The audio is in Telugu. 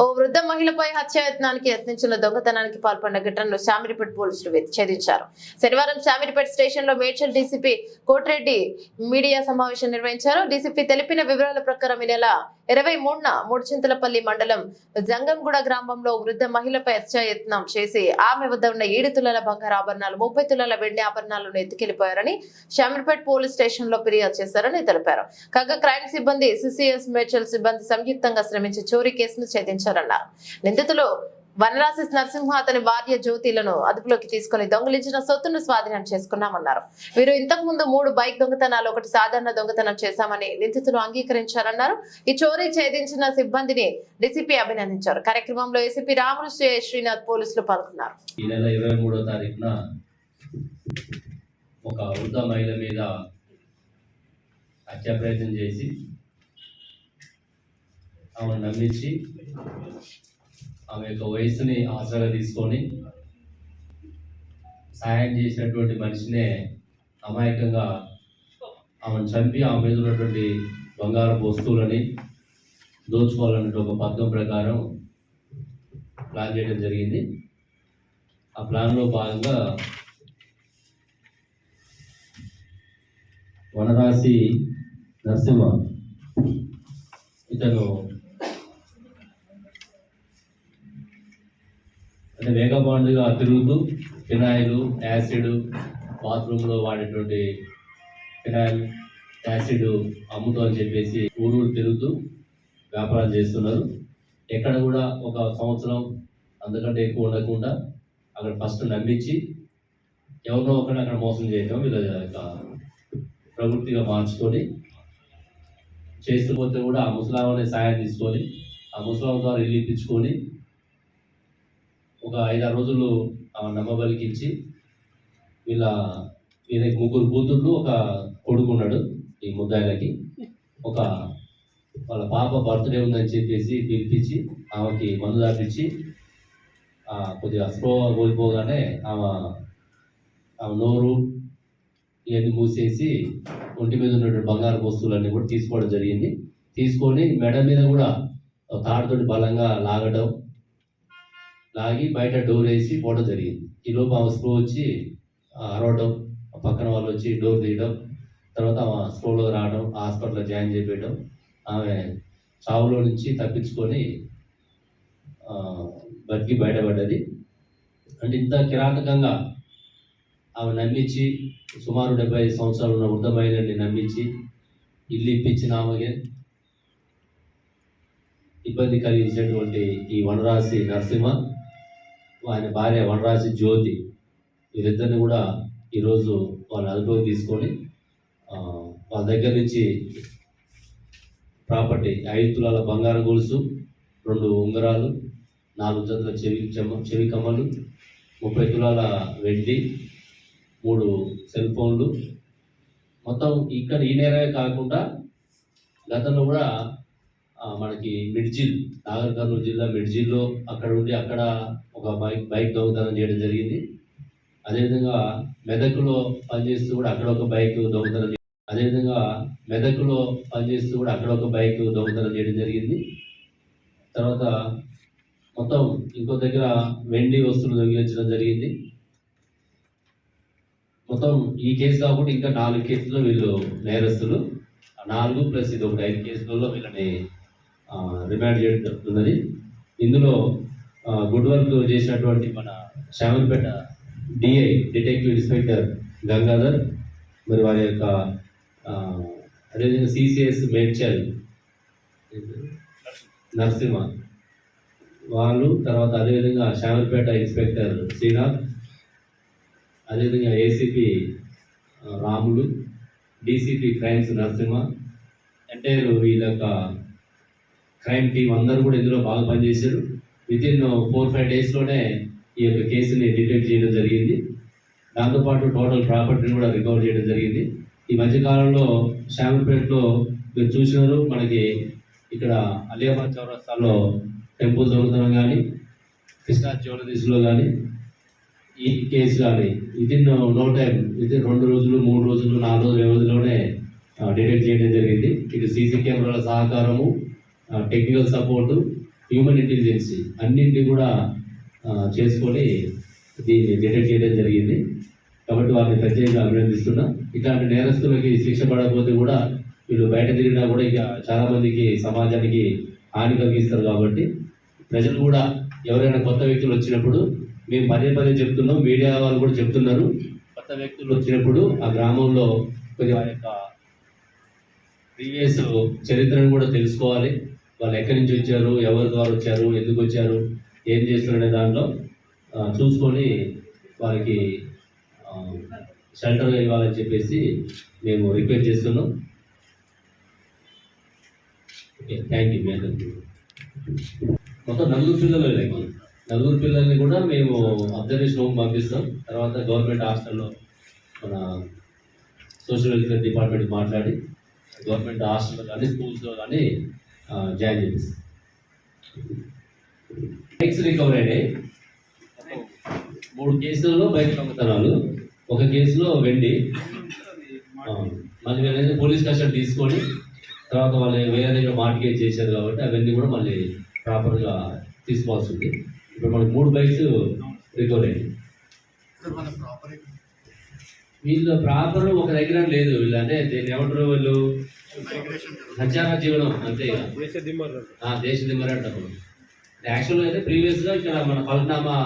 ఓ వృద్ధ మహిళపై హత్యాయత్నానికి యత్నించిన దొంగతనానికి పాల్పడిన ఘటనలో శామిరిపేట పోలీసులు ఛేదించారు. శనివారం శామిరిపేట స్టేషన్లో మేడ్చల్ డీసీపీ కోటిరెడ్డి మీడియా సమావేశం నిర్వహించారు. డీసీపీ తెలిపిన వివరాల ప్రకారం ఈ నెల ఇరవై మూడున మూడుచింతలపల్లి మండలం జంగంగూడ గ్రామంలో వృద్ధ మహిళపై హత్యాయత్నం చేసి ఆమె వద్ద ఉన్న ఏడు తులాల బంగారు ఆభరణాలు ముప్పై తులాల వెండి ఆభరణాలను ఎత్తుకెళ్ళిపోయారని శామిరిపేట పోలీస్ స్టేషన్లో ఫిర్యాదు చేశారని తెలిపారు. కాగా క్రైమ్ సిబ్బంది సిసిఎస్ మేడ్చల్ సిబ్బంది సంయుక్తంగా శ్రమించి చోరీ కేసును ఛేదించారన్నారు నిందితులు వనరాసి నరసింహ అతని భార్య జ్యోతిలను అదుపులోకి తీసుకుని దొంగిలించిన సొత్తును స్వాధీనం చేసుకున్నామన్నారు. వీరు ఇంతకు ముందు మూడు బైక్ దొంగతనాలు ఒకటి సాధారణ దొంగతనం చేశామని నిందితులు అంగీకరించారన్నారు. ఈ చోరీ ఛేదించిన సిబ్బందిని డీసీపీ అభినందించారు. కార్యక్రమంలో ఏసీపీ రామకృష్ణ శ్రీనాథ్ పోలీసులు పాల్గొన్నారు. ఈ నెల ఇరవై మూడో తారీఖున ఒక వృద్ధ మహిళ మీద హత్య ప్రయత్నం చేసి ఆమెను నమ్మించి ఆమె యొక్క వయసుని ఆశగా తీసుకొని సహాయం చేసినటువంటి మనిషినే అమాయకంగా ఆమెను చంపి ఆమె మీద ఉన్నటువంటి బంగారు వస్తువులని దోచుకోవాలనే ఒక పథకం ప్రకారం ప్లాన్ చేయడం జరిగింది. ఆ ప్లాన్లో భాగంగా వనరాశి నరసింహ ఇతను అంటే వేగబాండుగా తిరుగుతూ ఫినాయిల్ యాసిడ్ బాత్రూంలో వాడేటువంటి ఫినాయిల్ యాసిడ్ అమ్ముతూ అని చెప్పేసి ఊరూరు తిరుగుతూ వ్యాపారం చేస్తున్నారు. ఎక్కడ కూడా ఒక సంవత్సరం అందుకంటే ఎక్కువ ఉండకుండా అక్కడ ఫస్ట్ నమ్మించి ఎవరినో ఒకరిని అక్కడ మోసం చేయడం వీళ్ళ యొక్క ప్రవృత్తిగా మార్చుకొని చేస్తూ పోతే కూడా ఆ ముసలామని సాయం తీసుకొని ఆ ముసలాం ద్వారా ఇల్లు ఇప్పించుకొని ఒక ఐదారు రోజులు ఆ నమ్మబలికించి వీళ్ళ వీళ్ళకి ముగ్గురు కూతుళ్ళు ఒక కొడుకు ఉన్నాడు ఈ ముద్దాయిలకి. ఒక వాళ్ళ పాప బర్త్డే ఉందని చెప్పేసి పిలిపించి ఆమెకి మందు దాపించి కొద్దిగా స్లో కోల్పోగానే ఆమె ఆమె నోరు ఇవన్నీ మూసేసి ఒంటి మీద ఉన్నటువంటి బంగారు వస్తువులన్నీ కూడా తీసుకోవడం జరిగింది. తీసుకొని మెడ మీద కూడా తాడుతోటి బలంగా లాగడం లాగి బయట డోర్ వేసి పోవడం జరిగింది. ఈ లోపు ఆమె స్క్రో వచ్చి అరవడం పక్కన వాళ్ళు వచ్చి డోర్ తీయడం తర్వాత ఆమె స్లోలో రావడం హాస్పిటల్లో జాయిన్ చేయడం ఆమె చావులో నుంచి తప్పించుకొని బతికి బయటపడ్డది. అంటే ఇంత కిరాతకంగా ఆమె నమ్మించి సుమారు డెబ్బై ఐదు సంవత్సరాలు ఉన్న వృద్ధమైనని నమ్మించి ఇల్లు ఇప్పించిన ఆమెకి ఇబ్బంది కలిగించినటువంటి ఈ వనరాశి నరసింహ ఆయన భార్య వనరాజు జ్యోతి వీరిద్దరిని కూడా ఈరోజు వాళ్ళ అదుపులోకి తీసుకొని వాళ్ళ దగ్గర నుంచి ప్రాపర్టీ ఐదు తులాల బంగారం గొలుసు రెండు ఉంగరాలు నాలుగు జతల చెవి చెవి కమ్మలు ముప్పై తులాల వెండి మూడు సెల్ ఫోన్లు. మొత్తం ఇక్కడ ఈ నేరమే కాకుండా గతంలో కూడా మనకి మిడ్జిల్ నాగర్ కర్నూలు జిల్లా మిడ్జిల్లో అక్కడ ఉండి అక్కడ ఒక బైక్ బైక్ దొంగతనం చేయడం జరిగింది. అదేవిధంగా మెదక్లో పనిచేస్తూ కూడా అక్కడ ఒక బైక్ దొంగతనం అదేవిధంగా మెదక్లో పనిచేస్తూ కూడా అక్కడ ఒక బైక్ దొంగతనం చేయడం జరిగింది. తర్వాత మొత్తం ఇంకో దగ్గర వెండి వస్తువులు దొంగిలించడం జరిగింది. మొత్తం ఈ కేసు కాకుండా ఇంకా నాలుగు కేసుల్లో వీళ్ళు నేరస్తులు. నాలుగు ప్లస్ ఇది ఒకటి ఐదు కేసులలో వీళ్ళని రిమాండ్ చేయడం జరుగుతున్నది. ఇందులో గుడ్ వర్క్ చేసినటువంటి మన Shamalpet DI detective inspector Gangadhar మరి వారి యొక్క అదేవిధంగా సిసిఎస్ మేడ్చల్ నరసింహ. వాళ్ళు తర్వాత అదేవిధంగా శామల్పేట ఇన్స్పెక్టర్ శ్రీనాథ్ అదేవిధంగా ACP Ramulu DCP crimes Narasimha entire వీళ్ళ యొక్క క్రైమ్ టీం అందరూ కూడా ఇందులో బాగా పనిచేశారు. విత్ ఇన్ ఫోర్ ఫైవ్ డేస్లోనే ఈ యొక్క కేసుని డిటెక్ట్ చేయడం జరిగింది. దాంతోపాటు టోటల్ ప్రాపర్టీని కూడా రికవర్ చేయడం జరిగింది. ఈ మధ్యకాలంలో శ్యామపేటలో మీరు చూసినారు మనకి ఇక్కడ అలియాబాద్ చౌరస్తాలో టెంపుల్ దొంగతనం కానీ కృష్ణా జ్యువెలరీస్లో కానీ ఈ కేసు కానీ వితిన్ నో టైం వితిన్ రెండు రోజులు మూడు రోజులు నాలుగు రోజుల వ్యవధిలోనే డిటెక్ట్ చేయడం జరిగింది. ఇటు సీసీ కెమెరాల సహకారము టెక్నికల్ సపోర్టు హ్యూమన్ ఇంటెలిజెన్స్ అన్నింటినీ కూడా చేసుకొని దీన్ని డిటెక్ట్ చేయడం జరిగింది. కాబట్టి వారిని ప్రత్యేకంగా అభినందిస్తున్నా. ఇట్లాంటి నేరస్తులకి శిక్ష పడకపోతే కూడా వీళ్ళు బయట తిరిగినా కూడా ఇక చాలామందికి సమాజానికి హాని కలిగిస్తారు కాబట్టి ప్రజలు కూడా ఎవరైనా కొత్త వ్యక్తులు వచ్చినప్పుడు మేము పదే పదే చెప్తున్నాం మీడియా వాళ్ళు కూడా చెప్తున్నారు. కొత్త వ్యక్తులు వచ్చినప్పుడు ఆ గ్రామంలో కొద్దిగా ఆ యొక్క ప్రీవియస్ చరిత్రను కూడా తెలుసుకోవాలి. వాళ్ళు ఎక్కడి నుంచి వచ్చారు ఎవరి ద్వారా వచ్చారు ఎందుకు వచ్చారు ఏం చేస్తున్నారనే దాంట్లో చూసుకొని వారికి షెల్టర్ ఇవ్వాలని చెప్పేసి మేము రిక్వెస్ట్ చేస్తున్నాం. ఓకే థ్యాంక్ యూ మీ అందరికీ మొత్తం నలుగురు పిల్లలు వీళ్ళకి. నలుగురు పిల్లల్ని కూడా మేము అబ్జర్వేషన్ హోమ్ పంపిస్తాం. తర్వాత గవర్నమెంట్ హాస్టల్లో మన సోషల్ వెల్ఫేర్ డిపార్ట్మెంట్ మాట్లాడి గవర్నమెంట్ హాస్టల్లో కానీ స్కూల్స్లో కానీ జాయిన్ చేపిస్తాం. బైక్స్ రికవర్ అయినాయి మూడు కేసుల్లో బైక్ దొంగతనాలు. ఒక కేసులో వెండి. మళ్ళీ వీళ్ళని పోలీస్ కస్టడీ తీసుకొని తర్వాత వాళ్ళు వేరే దగ్గర మార్టిగేజ్ చేశారు కాబట్టి అవన్నీ కూడా మళ్ళీ ప్రాపర్గా తీసుకోవాల్సి ఉంది. ఇప్పుడు మనకు మూడు బైక్స్ రికవర్ అయ్యాయి. వీళ్ళు ప్రాపర్ ఒక దగ్గర లేదు వీళ్ళు. అంటే దీన్ని ఏమంటారు వీళ్ళు సత్యాన జీవనం అంతే దేశ దిమ్మరే అంటారు. యాక్చువల్గా అయితే ప్రీవియస్గా ఇక్కడ మన పల్నామా